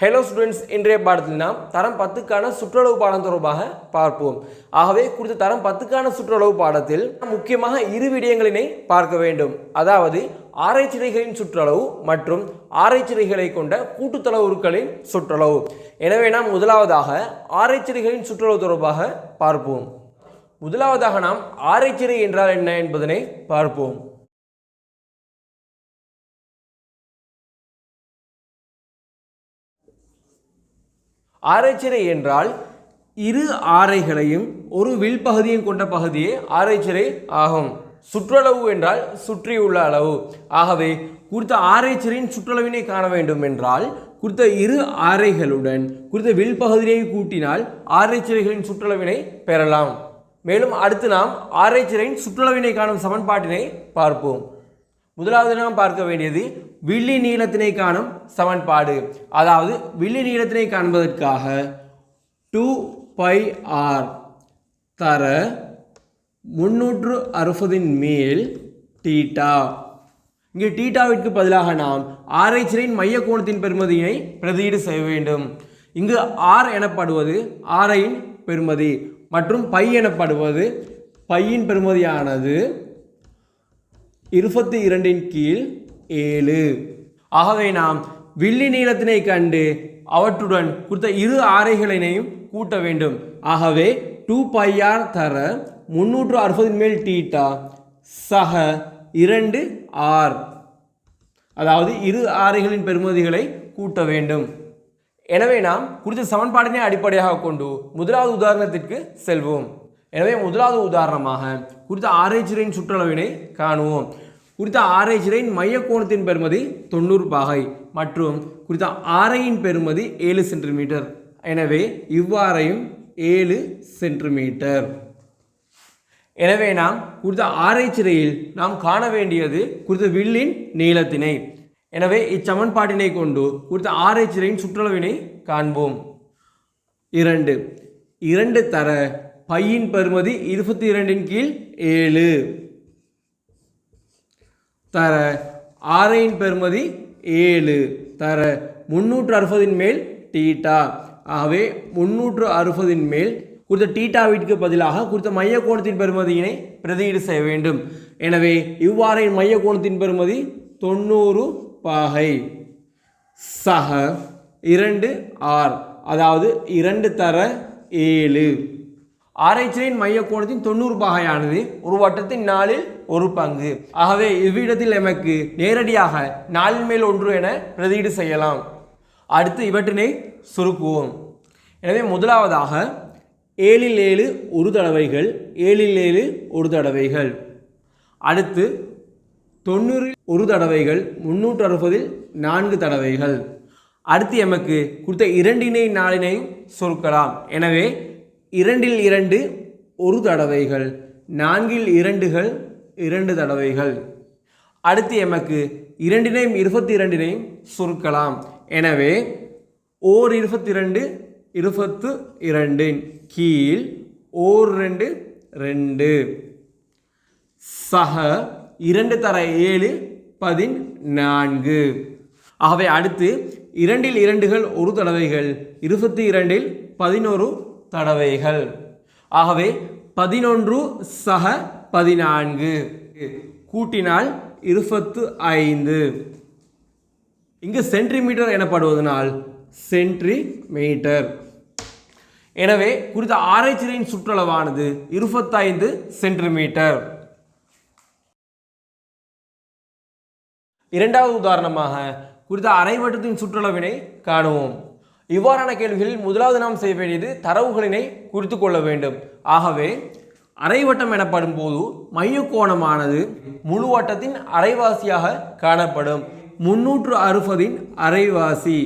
Hello students இன்றைய பாடத்தில் நாம் தரம் பத்துக்கான சுற்றளவு பாடம் தொடர்பாக பார்ப்போம். ஆகவே குறித்த தரம் பத்துக்கான சுற்றளவு பாடத்தில் முக்கியமாக இரு விடயங்களினை பார்க்க வேண்டும். அதாவது ஆராய்ச்சிறைகளின் சுற்றளவு மற்றும் ஆராய்ச்சிறைகளை கொண்ட கூட்டுத்தளவுருக்களின் சுற்றளவு. எனவே நாம் முதலாவதாக ஆராய்ச்சிறைகளின் சுற்றளவு தொடர்பாக பார்ப்போம். முதலாவதாக நாம் ஆராய்ச்சிறை என்றால் என்ன என்பதனை பார்ப்போம். ஆரைச்சிறை என்றால் இரு ஆரைகளையும் ஒரு வில் பகுதியும் கொண்ட பகுதியே ஆரைச்சிறை ஆகும். சுற்றளவு என்றால் சுற்றியுள்ள அளவு. ஆகவே குறித்த ஆரைச்சிறையின் சுற்றளவினை காண வேண்டும் என்றால் குறித்த இரு ஆரைகளுடன் குறித்த வில் பகுதியை கூட்டினால் ஆரைச்சிறைகளின் சுற்றளவினை பெறலாம். மேலும் அடுத்து நாம் ஆரைச்சிறையின் சுற்றளவினை காணும் சமன்பாட்டினை பார்ப்போம். முதலாவது நாம் பார்க்க வேண்டியது வில்லி நீளத்தினை காணும் சமன்பாடு. அதாவது வில்லி நீளத்தினை காண்பதற்காக டூ பை ஆர் தர முன்னூற்று அறுபதின் மேல் டீட்டா இங்கே டீட்டாவிற்கு பதிலாக நாம் ஆரைச்சிறையின் மைய கோணத்தின் பெருமதியை பிரதியீடு செய்ய வேண்டும். இங்கு ஆர் எனப்படுவது ஆரையின் பெருமதி மற்றும் பை எனப்படுவது பையின் பெருமதியானது இருபத்தி இரண்டின் கீழ் ஏழு. ஆகவே நாம் வில்லி நீளத்தினை கண்டு அவற்றுடன் குறித்த இரு ஆரைகளினையும் கூட்ட வேண்டும். ஆகவே டூ பையார் தர முன்னூற்று அறுபதின் மேல் டீட்டா சக இரண்டு ஆர். அதாவது இரு ஆரைகளின் பெறுமதிகளை கூட்ட வேண்டும். எனவே நாம் குறித்த சமன்பாட்டினை அடிப்படையாக கொண்டு முதலாவது உதாரணத்திற்கு செல்வோம். எனவே முதலாவது உதாரணமாக குறித்த ஆராய்ச்சியின் சுற்றளவினை காணுவோம். குறித்த ஆராய்ச்சியின் மைய கோணத்தின் பெறுமதி தொண்ணூறு பாகை மற்றும் குறித்த ஆரையின் பெறுமதி ஏழு சென்டிமீட்டர். எனவே இவ்வாறையும் ஏழு சென்டிமீட்டர். எனவே நாம் குறித்த ஆராய்ச்சிறையில் நாம் காண வேண்டியது குறித்த வில்லின் நீளத்தினை. எனவே இச்சமன்பாட்டினை கொண்டு குறித்த ஆரைச்சிறையின் சுற்றளவினை காண்போம். இரண்டு. இரண்டு தர பையின் பெறுமதி இருபத்தி இரண்டின் கீழ் ஏழு. தர ஆறையின் பெறுமதி ஏழு. தர முன்னூற்று அறுபதின் மேல் டீட்டா. ஆகவே முன்னூற்று அறுபதின் மேல் குறித்த டீட்டாவிற்கு பதிலாக குறித்த மைய கோணத்தின் பெறுமதியினை பிரதியீடு செய்ய வேண்டும். எனவே இவ்வாறையின் மைய கோணத்தின் பெறுமதி தொண்ணூறு பாகை. சக இரண்டு ஆர் அதாவது இரண்டு தர ஏழு. ஆராய்ச்சியின் மைய கோணத்தின் தொண்ணூறு பாகையானது ஒரு வட்டத்தின் நாலில் ஒரு பங்கு. ஆகவே இவ்விடத்தில் எமக்கு நேரடியாக நாலின் மேல் ஒன்று என பிரதியீடு செய்யலாம். அடுத்து இவற்றினை சுருக்குவோம். எனவே முதலாவதாக ஏழில் ஏழு ஒரு தடவைகள் ஏழில் ஏழு ஒரு தடவைகள். அடுத்து தொண்ணூறில் ஒரு தடவைகள் முன்னூற்று அறுபதில் நான்கு தடவைகள். அடுத்து எமக்கு கொடுத்த இரண்டினை நாளினையும் சுருக்கலாம். எனவே இரண்டில் இரண்டு ஒரு தடவைகள் நான்கில் இரண்டுகள் இரண்டு தடவைகள். அடுத்து எமக்கு இரண்டினையும் இருபத்தி இரண்டினையும் சுருக்கலாம். எனவே ஓர் இருபத்தி இரண்டு இருபத்து இரண்டின் கீழ் ஓர் ரெண்டு ரெண்டு. சக இரண்டு தர ஏழு பதினான்கு. ஆகவே அடுத்து இரண்டில் இரண்டுகள் ஒரு தடவைகள் இருபத்தி இரண்டில் பதினோரு தடவைகள். ஆகவே பதினொன்று சக பதினான்கு. கூட்டினால் இருபத்து ஐந்து இங்கு சென்டிமீட்டர் எனப்படுவதனால் சென்டிமீட்டர். எனவே குறித்த ஆராய்ச்சியின் சுற்றளவானது இருபத்தைந்து சென்டிமீட்டர். இரண்டாவது உதாரணமாக குறித்த அரைவட்டத்தின் சுற்றளவினை காணுவோம். இவ்வாறான கேள்விகளில் முதலாவது நாம் செய்ய வேண்டியது தரவுகளினை குறித்து கொள்ள வேண்டும். ஆகவே அரைவட்டம் எனப்படும் போது மையக்கோணமானது முழு வட்டத்தின் அரைவாசியாக காணப்படும். முன்னூற்று அறுபதின் அரைவாசி.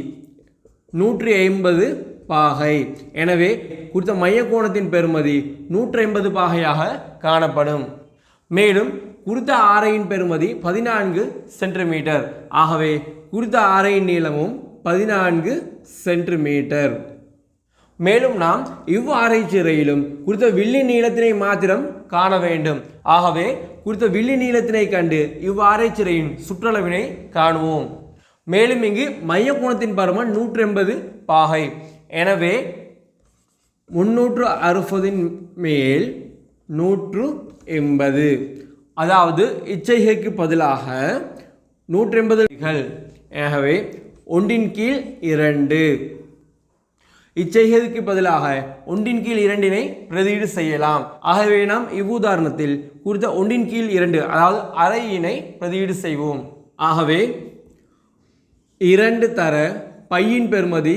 நூற்றி ஐம்பது பாகை. எனவே குறித்த மையக்கோணத்தின் பெறுமதி நூற்றி ஐம்பது பாகையாக காணப்படும். மேலும் குறித்த ஆரையின் பெறுமதி பதினான்கு சென்டிமீட்டர். ஆகவே குறித்த ஆரையின் நீளமும் பதினான்கு சென்டிமீட்டர். மேலும் நாம் இவ்வாராய்ச்சிறையிலும் குறித்த வில்லி நீளத்தினை மாத்திரம் காண வேண்டும். ஆகவே குறித்த வில்லி நீளத்தினை கண்டு இவ்வாராய்ச்சிறையின் சுற்றளவினை காணுவோம். மேலும் இங்கு மைய கோணத்தின் பருமன் நூற்றி எண்பது பாகை. எனவே முன்னூற்று அறுபதின் மேல் நூற்று எண்பது. அதாவது இச்சைகைக்கு பதிலாக நூற்றி எண்பதுகள் ஆகவே ஒன்றின் கீழ் இரண்டு. இச்செய்கைக்கு பதிலாக ஒன்றின் கீழ் இரண்டினை பிரதியீடு செய்யலாம். ஆகவே நாம் இவ்வுதாரணத்தில் குறித்த ஒன்றின் கீழ் இரண்டு அதாவது அரையினை பிரதியீடு செய்வோம். ஆகவே இரண்டு தர பையின் பெறுமதி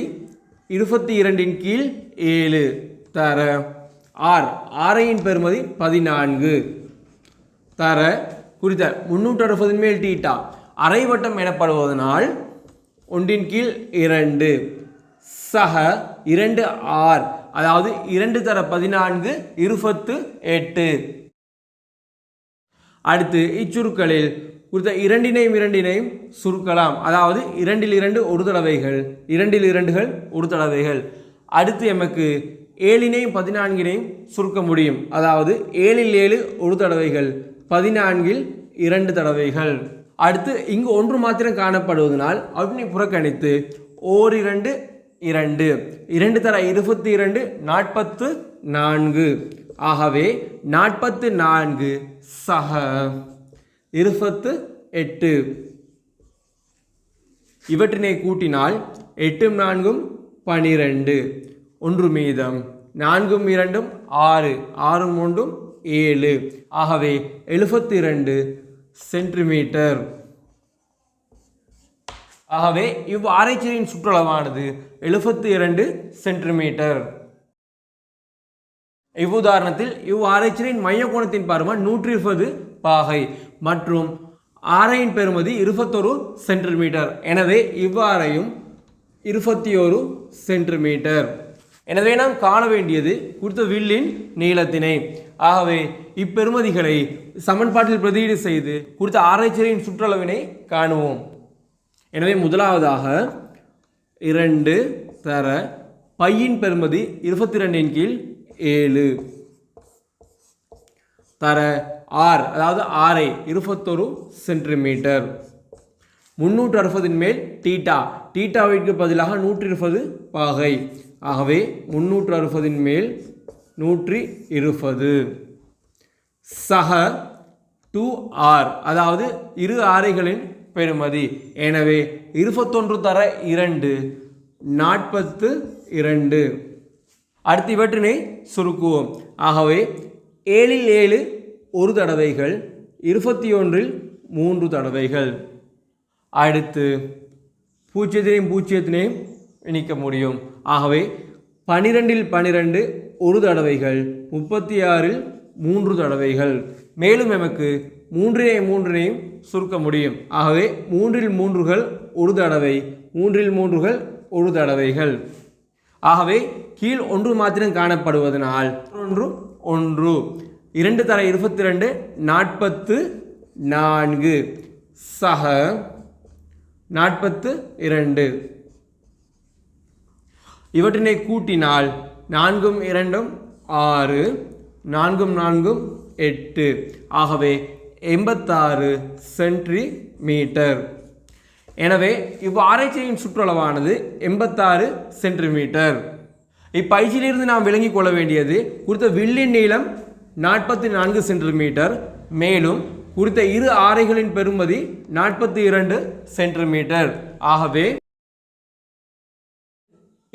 இருபத்தி இரண்டின் கீழ் ஏழு தர ஆர் ஆரையின் பெறுமதி பதினான்கு தர குறித்த முன்னூற்று அறுபதின் மேல் டீட்டா அரைவட்டம் எனப்படுவதனால் ஒன்றின் கீழ் இரண்டு. சக இரண்டு ஆர். அதாவது இரண்டு தர பதினான்கு இருபத்து எட்டு. அடுத்து இச்சுருக்களில் குறித்த இரண்டினையும் இரண்டினையும் சுருக்கலாம். அதாவது இரண்டில் இரண்டு ஒரு தடவைகள் இரண்டில் இரண்டுகள் ஒரு தடவைகள். அடுத்து எமக்கு ஏழினையும் பதினான்கினையும் சுருக்க முடியும். அதாவது ஏழில் ஏழு ஒரு தடவைகள் பதினான்கில் இரண்டு தடவைகள். அடுத்து இங்கு ஒன்று மாத்திரம் காணப்படுவதனால் அவற்றினை புறக்கணித்து ஓர் இரண்டு. இரண்டு இரண்டு தர இருபத்தி இரண்டு நாற்பத்து நான்கு. ஆகவே நாற்பத்து நான்கு சக இருபத்து எட்டு. இவற்றினை கூட்டினால் எட்டும் நான்கும் பனிரெண்டு. ஒன்று மீதம் நான்கும் இரண்டும் ஆறு ஆறும் மூன்றும் ஏழு. ஆகவே எழுபத்தி இரண்டு சென்டிமீட்டர். ஆகவே இவ் ஆராய்ச்சியின் சுற்றளவானது எழுபத்தி இரண்டு சென்டிமீட்டர். இவ்வுதாரணத்தில் இவ் ஆராய்ச்சியின் மைய கோணத்தின் பருமன் நூற்றி இருபது பாகை மற்றும் ஆரையின் பெறுமதி இருபத்தொரு சென்டிமீட்டர். எனவே இவ்வாறையும் இருபத்தி ஒரு சென்டிமீட்டர். எனவே நாம் காண வேண்டியது குறித்த வில்லின் நீளத்தினை. ஆகவே இப்பெருமதிகளை சமன்பாட்டில் பிரதியீடு செய்து குறித்த ஆராய்ச்சியின் சுற்றளவினை காணுவோம். எனவே முதலாவதாக இரண்டு தர பையின் பெருமதி இருபத்தி ரெண்டின் கீழ் ஏழு. தர ஆர் அதாவது ஆரை இருபத்தொரு சென்டிமீட்டர். முன்னூற்று அறுபதின் மேல் டீட்டா டீட்டாவிற்கு பதிலாக நூற்றி இருபது பாகை. ஆகவே முன்னூற்று அறுபதின் மேல் நூற்றி இருபது சக டூ ஆர் அதாவது இரு ஆரைகளின் பெறுமதி. எனவே இருபத்தொன்று தர இரண்டு நாற்பத்து இரண்டு. அடுத்து இவற்றினை சுருக்குவோம். ஆகவே ஏழில் ஏழு ஒரு தடவைகள் இருபத்தி ஒன்றில் மூன்று தடவைகள். அடுத்து பூஜ்ஜியத்தினையும் பூஜ்ஜியத்தினையும் இணைக்க முடியும். ஆகவே பனிரெண்டில் பனிரெண்டு ஒரு தடவைகள் முப்பத்தி ஆறில் மூன்று தடவைகள். மேலும் எமக்கு மூன்றினை மூன்றினையும் சுருக்க முடியும். ஆகவே மூன்றில் மூன்றுகள் ஒரு தடவை மூன்றில் மூன்றுகள் ஒரு தடவைகள். ஆகவே கீழ் ஒன்று மாத்திரம் காணப்படுவதனால் ஒன்று ஒன்று. இரண்டு தர இருபத்தி ரெண்டு நாற்பத்து நான்கு. சக நாற்பத்து இரண்டு. இவற்றினை கூட்டினால் நான்கும் இரண்டும் ஆறு நான்கும் நான்கும் எட்டு. ஆகவே எண்பத்தாறு சென்டிமீட்டர். எனவே இவ் ஆராய்ச்சியின் சுற்றளவானது எண்பத்தாறு சென்டிமீட்டர். இப்பயிற்சியிலிருந்து நாம் விளங்கிக் கொள்ள வேண்டியது குறித்த வில்லின் நீளம் நாற்பத்தி நான்கு சென்டிமீட்டர் மேலும் குறித்த இரு ஆரைகளின் பெறுமதி நாற்பத்தி இரண்டு சென்டிமீட்டர். ஆகவே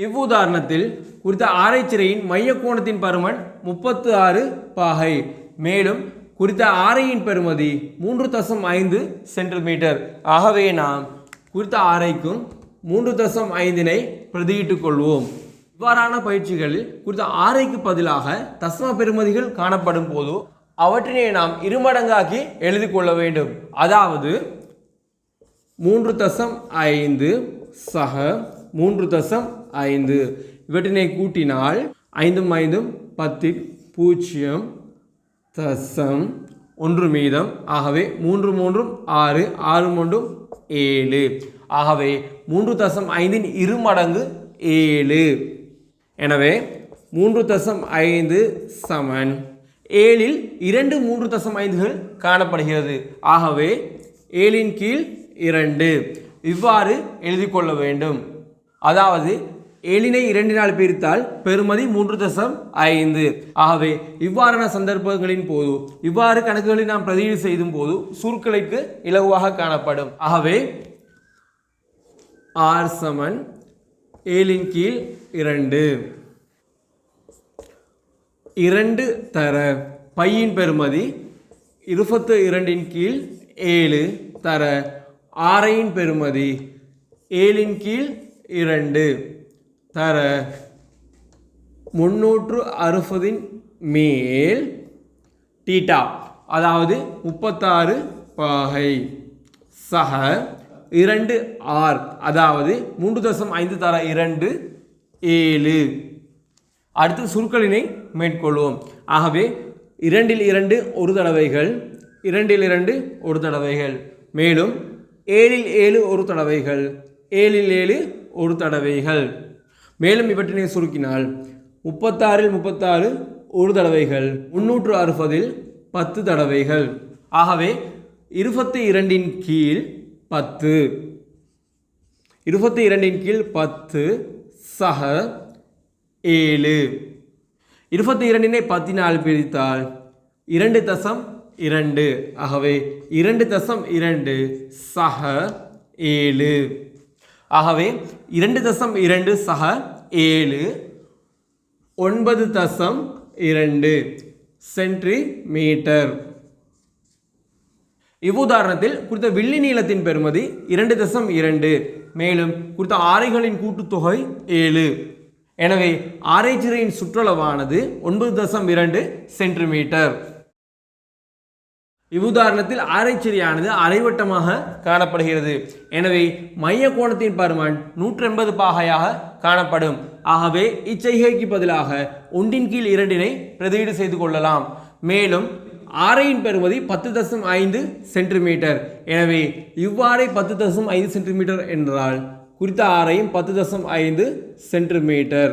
இவ்வுதாரணத்தில் குறித்த ஆரைச்சிறையின் மைய கோணத்தின் பருமன் முப்பத்து ஆறு பாகை. மேலும் குறித்த ஆரையின் பெருமதி மூன்று தசம் ஐந்து சென்டிமீட்டர். ஆகவே நாம் குறித்த ஆரைக்கும் மூன்று தசம் ஐந்தினை பிரதியிட்டுக் கொள்வோம். இவ்வாறான பயிற்சிகளில் குறித்த ஆரைக்கு பதிலாக தசம பெருமதிகள் காணப்படும் போது அவற்றினை நாம் இருமடங்காக்கி எழுதி கொள்ள வேண்டும். அதாவது மூன்று தசம் ஐந்து சக மூன்று தசம் ஐந்து. இவற்றினை கூட்டினால் ஐந்தும் ஐந்தும் பத்தில் பூஜ்ஜியம் தசம் ஒன்று மீதம். ஆகவே மூன்று மூன்றும் ஆறு ஆறு மூன்றும் ஏழு. ஆகவே மூன்று தசம் ஐந்தின் இரு மடங்கு ஏழு. எனவே மூன்று தசம் ஐந்து சமன். ஏழில் இரண்டு மூன்று தசம் ஐந்துகள் காணப்படுகிறது. ஆகவே ஏழின் கீழ் இரண்டு. இவ்வாறு எழுதி கொள்ள வேண்டும். அதாவது ஏழினை நாள் பிரித்தால் பெறுமதி மூன்று தசம் ஐந்து. ஆகவே இவ்வாறான சந்தர்ப்பங்களின் போது இவ்வாறு கணக்குகளை நாம் பிரதியீடு செய்யும் போது சுருக்களுக்கு இலகுவாக காணப்படும். ஆகவே ஆர் சமன் ஏழின் கீழ் இரண்டு. இரண்டு தர பையின் பெறுமதி இருபத்து இரண்டின் கீழ் ஏழு தர ஆறையின் பெறுமதி ஏழின் கீழ் இரண்டு. தர முன்னூற்று அறுபதின் மேல் டீட்டா அதாவது முப்பத்தாறு பாகை. சக இரண்டு ஆர் அதாவது மூன்று தசம் ஐந்து தர இரண்டு ஏழு. அடுத்து சுருக்களினை மேற்கொள்வோம். ஆகவே இரண்டில் இரண்டு ஒரு தடவைகள் இரண்டில் இரண்டு ஒரு தடவைகள். மேலும் ஏழில் ஏழு ஒரு தடவைகள் ஏழில் ஏழு ஒரு தடவைகள். மேலும் இவற்றினை சுருக்கினால் முப்பத்தாறில் முப்பத்தாறு ஒரு தடவைகள் முன்னூற்று அறுபதில் பத்து தடவைகள். ஆகவே இருபத்தி இரண்டின் கீழ் பத்து. இருபத்தி இரண்டின் கீழ் பத்து சக ஏழு. இருபத்தி இரண்டினை பத்தினால் பிரித்தால் இரண்டு தசம் இரண்டு. ஆகவே இரண்டு தசம் இரண்டு சக ஏழு. ஆகவே இரண்டு தசம் இரண்டு சக ஏழு ஒன்பது தசம் இரண்டு சென்டிமீட்டர். இவ்வுதாரணத்தில் குறித்த வில்லி நீளத்தின் பெறுமதி இரண்டு தசம் இரண்டு மேலும் குறித்த ஆரைகளின் கூட்டுத்தொகை ஏழு. எனவே ஆரைச்சிறையின் சுற்றளவானது ஒன்பது தசம் இரண்டு சென்டிமீட்டர். இவ்வுதாரணத்தில் ஆரைச்சிறியானது அரைவட்டமாக காணப்படுகிறது. எனவே மைய கோணத்தின் பருமன் நூற்றெண்பது பாகையாக காணப்படும். ஆகவே இச்செய்கைக்கு பதிலாக ஒன்றின் கீழ் இரண்டினை பிரதியீடு செய்து கொள்ளலாம். மேலும் ஆரையின் பெறுமதி பத்து தசம் ஐந்து சென்டிமீட்டர். எனவே இவ்வாறே பத்து தசம் ஐந்து சென்டிமீட்டர் என்றால் குறித்த ஆரையும் பத்து தசம் ஐந்து சென்டிமீட்டர்.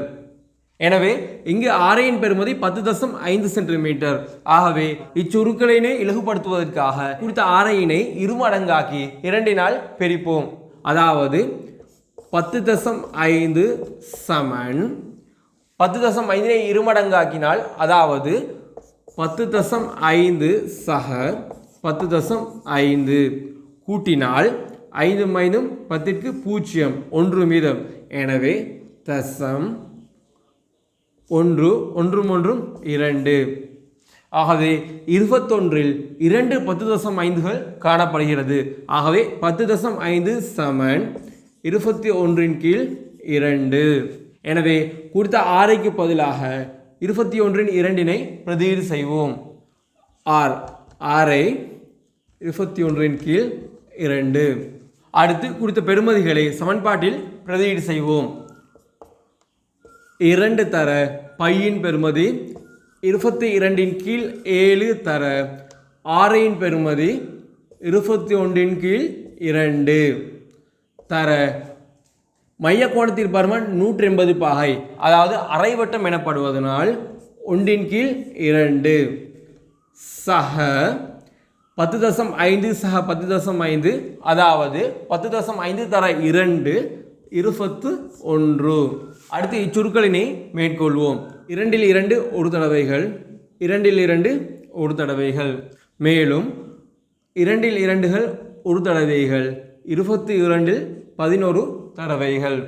எனவே இங்கு ஆரையின் பெறுமதி பத்து தசம் ஐந்து சென்டிமீட்டர். ஆகவே இச்சுருக்களினை இலகுபடுத்துவதற்காக குறித்த ஆரையினை இருமடங்காக்கி இரண்டினால் பிரிப்போம். அதாவது பத்து தசம் ஐந்து சமன் பத்து தசம் ஐந்தினை இருமடங்காக்கினால் அதாவது பத்து தசம் ஐந்து சக பத்து தசம் ஐந்து கூட்டினால் ஐந்து மைனும் பத்திற்கு பூஜ்ஜியம் ஒன்று மீதம். எனவே தசம் ஒன்று ஒன்றும் ஒன்றும் இரண்டு. ஆகவே இருபத்தொன்றில் இரண்டு பத்து தசம் ஐந்துகள் காணப்படுகிறது. ஆகவே பத்து தசம் ஐந்து சமன் இருபத்தி ஒன்றின் கீழ் இரண்டு. எனவே கொடுத்த ஆரைக்கு பதிலாக இருபத்தி ஒன்றின் இரண்டினை பிரதியீடு செய்வோம். ஆர் ஆரை இருபத்தி ஒன்றின் கீழ் இரண்டு. அடுத்து குறித்த பெறுமதிகளை சமன்பாட்டில் பிரதியீடு செய்வோம். இரண்டு தர பையின் பெறுமதி. இருபத்தி இரண்டின் கீழ் ஏழு தர ஆறையின் பெறுமதி. இருபத்தி ஒன்றின் கீழ் இரண்டு தர. மைய கோணத்தின் பருமன் நூற்றி எண்பது பாகை. அதாவது அரைவட்டம் எனப்படுவதனால் ஒன்றின் கீழ் இரண்டு சக பத்து தசம் ஐந்து சக பத்து தசம் ஐந்து. அதாவது பத்து தசம் ஐந்து தர இரண்டு இருபத்து ஒன்று. அடுத்து இச்சுருக்களினை மேற்கொள்வோம். இரண்டில் இரண்டு ஒரு தடவைகள். இரண்டில் இரண்டு ஒரு தடவைகள். மேலும் இரண்டில் இரண்டுகள் ஒரு தடவைகள். இருபத்தி இரண்டில் பதினோரு தடவைகள்.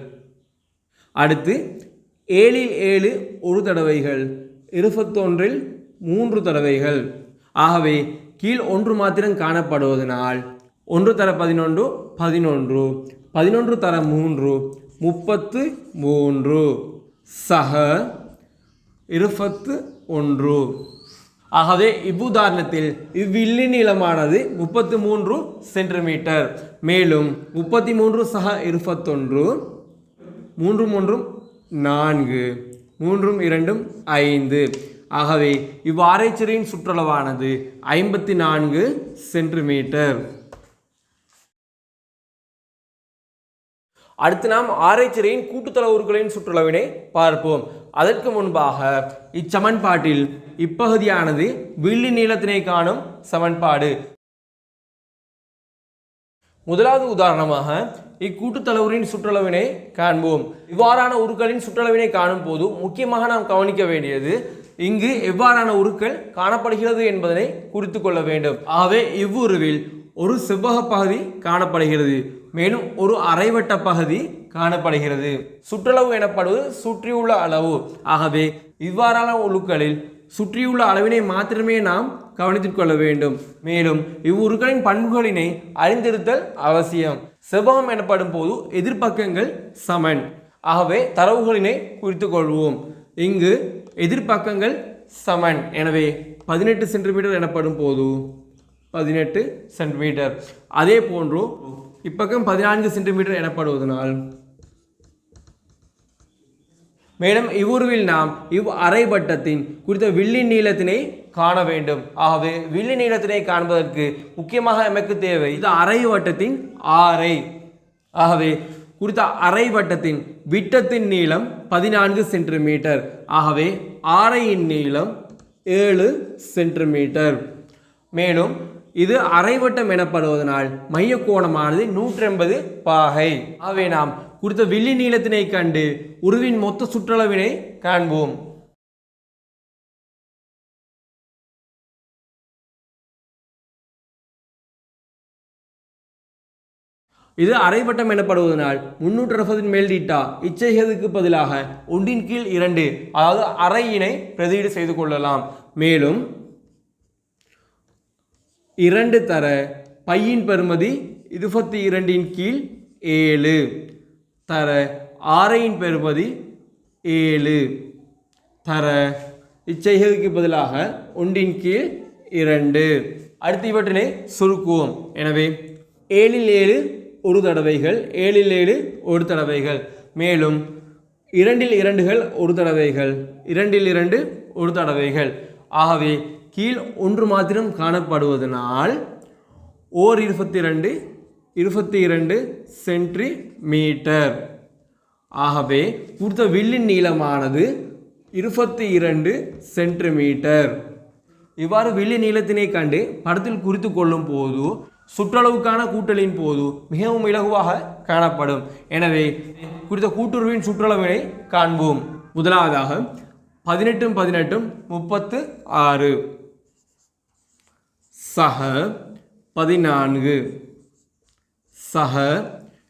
அடுத்து ஏழில் ஏழு ஒரு தடவைகள். இருபத்தொன்றில் மூன்று தடவைகள். ஆகவே கீழ் ஒன்று மாத்திரம் காணப்படுவதனால் ஒன்று தர பதினொன்று பதினொன்று. பதினொன்று தர மூன்று முப்பத்து மூன்று. சக இருபத்து ஒன்று. ஆகவே இவ்வுதாரணத்தில் இவ்வில்லி நீளமானது முப்பத்து மூன்று சென்டிமீட்டர். மேலும் முப்பத்தி மூன்று சக இருபத்தொன்று மூன்று மூன்றும் நான்கு மூன்றும் இரண்டும் ஐந்து. ஆகவே இவ்வாரைச்சிறையின் சுற்றளவானது ஐம்பத்தி நான்கு சென்டிமீட்டர். அடுத்து நாம் ஆராய்ச்சியின் கூட்டுத்தள உருக்களின் சுற்றுலவினை பார்ப்போம். அதற்கு முன்பாக இச்சமன்பாட்டில் இப்பகுதியானது வில்லி நீளத்தினை காணும் சமன்பாடு. முதலாவது உதாரணமாக இக்கூட்டுத்தளவுரின் சுற்றளவினை காண்போம். இவ்வாறான உருக்களின் சுற்றளவினை காணும் போது முக்கியமாக நாம் கவனிக்க வேண்டியது இங்கு எவ்வாறான உருக்கள் காணப்படுகிறது என்பதனை குறித்து கொள்ள வேண்டும். ஆகவே இவ்வுருவில் ஒரு செவ்வக பகுதி காணப்படுகிறது. மேலும் ஒரு அரைவட்ட பகுதி காணப்படுகிறது. சுற்றளவு எனப்படுவது சுற்றியுள்ள அளவு. ஆகவே இவ்வாறான உழுக்களில் சுற்றியுள்ள அளவினை மாத்திரமே நாம் கவனித்துக் கொள்ள வேண்டும். மேலும் இவ்வுருக்களின் பண்புகளினை அறிந்திருத்தல் அவசியம். செவ்வகம் எனப்படும் போது எதிர்ப்பக்கங்கள் சமன். ஆகவே தரவுகளினை குறித்து கொள்வோம். இங்கு எதிர்ப்பக்கங்கள் சமன். எனவே பதினெட்டு சென்டிமீட்டர் எனப்படும் போது பதினெட்டு சென்டிமீட்டர். அதே போன்று இப்பக்கம் பதினான்கு சென்டிமீட்டர் எனப்படுவதனால் மேலும் இவ்வுருவில் நாம் இவ் அரைவட்டத்தின் குறித்த வில்லின் நீளத்தினை காண வேண்டும். ஆகவே வில்லி நீளத்தினை காண்பதற்கு முக்கியமாக நமக்கு தேவை இது அரைவட்டத்தின் ஆரை. ஆகவே குறித்த அரைவட்டத்தின் விட்டத்தின் நீளம் பதினான்கு சென்டிமீட்டர். ஆகவே ஆரையின் நீளம் ஏழு சென்டிமீட்டர். மேலும் இது அரைவட்டம் எனப்படுவதனால் மைய கோணமானது நூற்றி பாகை. ஆகவே நாம் குறித்த வில்லி நீளத்தினை கண்டு உருவின் மொத்த சுற்றளவினை காண்போம். இது அரைவட்டம் எனப்படுவதனால் முன்னூற்று அறுபதின் மேல் டீட்டா இச்செய்கதுக்கு பதிலாக ஒன்றின் கீழ் இரண்டு அதாவது அரையினை பிரதியீடு செய்து கொள்ளலாம். மேலும் இரண்டு தர பையின் பெறுமதி இருபத்தி இரண்டின் கீழ் ஏழு. தர ஆறையின் பெறுமதி ஏழு. தர இச்செய்கைக்கு பதிலாக ஒன்றின் கீழ் இரண்டு. அடுத்து இவற்றினை சுருக்குவோம். எனவே ஏழில் ஏழு ஒரு தடவைகள் ஏழில் ஏழு ஒரு தடவைகள். மேலும் இரண்டில் இரண்டுகள் ஒரு தடவைகள் இரண்டில் இரண்டு ஒரு தடவைகள். ஆகவே கீழ் ஒன்று மாத்திரம் காணப்படுவதனால் ஓர் இருபத்தி ரெண்டு இருபத்தி இரண்டு சென்டிமீட்டர். ஆகவே கொடுத்த வில்லின் நீளமானது இருபத்தி இரண்டு சென்டிமீட்டர். இவ்வாறு வில்லி நீளத்தினை கண்டு படத்தில் குறித்து கொள்ளும் போது சுற்றளவுக்கான கூட்டலின் போது மிகவும் இலகுவாக காணப்படும். எனவே குறித்த கூட்டுறவின் சுற்றளவினை காண்போம். முதலாவதாக பதினெட்டும் பதினெட்டும் முப்பத்து ஆறு. சக பதினான்கு. சக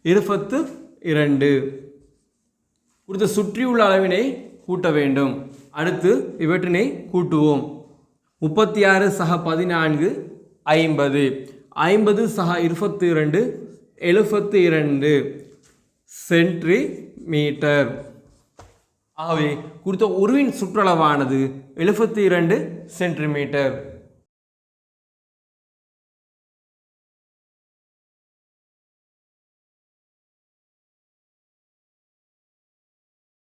இருபத்து இரண்டு. குறித்த சுற்றியுள்ள அளவினை கூட்ட வேண்டும். அடுத்து இவற்றினை கூட்டுவோம். முப்பத்தி ஆறு சக பதினான்கு ஐம்பது. ஐம்பது சக இருபத்தி இரண்டு எழுபத்தி இரண்டு சென்ட்ரி மீட்டர். ஆகவே குறித்த உருவின் சுற்றளவானது எழுபத்தி இரண்டு சென்டிமீட்டர்